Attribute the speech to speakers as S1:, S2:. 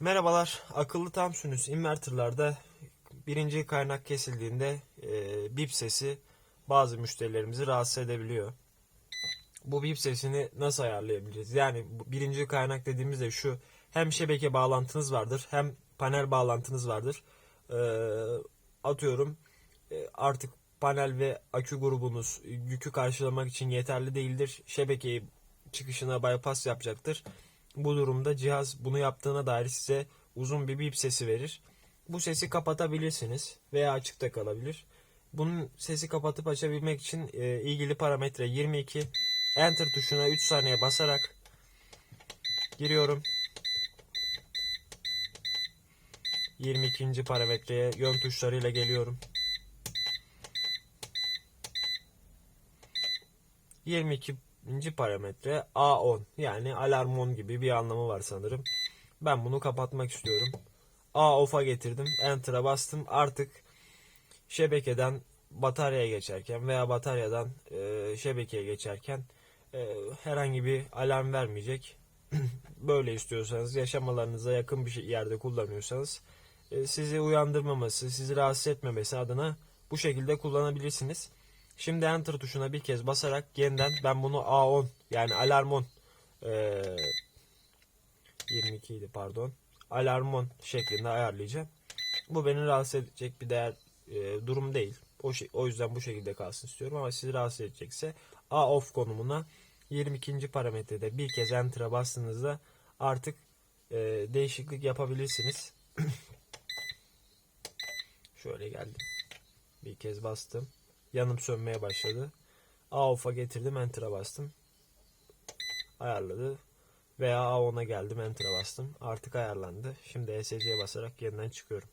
S1: Merhabalar. Akıllı tam sinüs inverterlarda birinci kaynak kesildiğinde e, bip sesi bazı müşterilerimizi rahatsız edebiliyor. Bu bip sesini nasıl ayarlayabiliriz? Yani birinci kaynak dediğimizde şu hem şebeke bağlantınız vardır hem panel bağlantınız vardır. E, atıyorum e, artık panel ve akü grubunuz yükü karşılamak için yeterli değildir. Şebekeyi çıkışına bypass yapacaktır. Bu durumda cihaz bunu yaptığına dair size uzun bir bip sesi verir. Bu sesi kapatabilirsiniz veya açıkta kalabilir. Bunun sesi kapatıp açabilmek için e, ilgili parametre 22 Enter tuşuna 3 saniye basarak giriyorum. 22. parametreye yön tuşlarıyla geliyorum. 22. parametre A10 yani alarm on gibi bir anlamı var sanırım. Ben bunu kapatmak istiyorum. A off'a getirdim. Enter'a bastım. Artık şebekeden bataryaya geçerken veya bataryadan e, şebekeye geçerken e, herhangi bir alarm vermeyecek. Böyle istiyorsanız yaşamalarınıza yakın bir şey- yerde kullanıyorsanız e, sizi uyandırmaması, sizi rahatsız etmemesi adına bu şekilde kullanabilirsiniz. Şimdi Enter tuşuna bir kez basarak yeniden ben bunu A10 yani alarm on e, 22 idi pardon alarm on şeklinde ayarlayacağım. Bu beni rahatsız edecek bir değer e, durum değil. O, şey, o yüzden bu şekilde kalsın istiyorum ama sizi rahatsız edecekse A off konumuna 22. parametrede bir kez enter'a bastığınızda artık e, değişiklik yapabilirsiniz. Şöyle geldim. Bir kez bastım. Yanım sönmeye başladı. A off'a getirdim enter'a bastım. Ayarladı. Veya A10'a geldim enter'a bastım. Artık ayarlandı. Şimdi ESC'ye basarak yeniden çıkıyorum.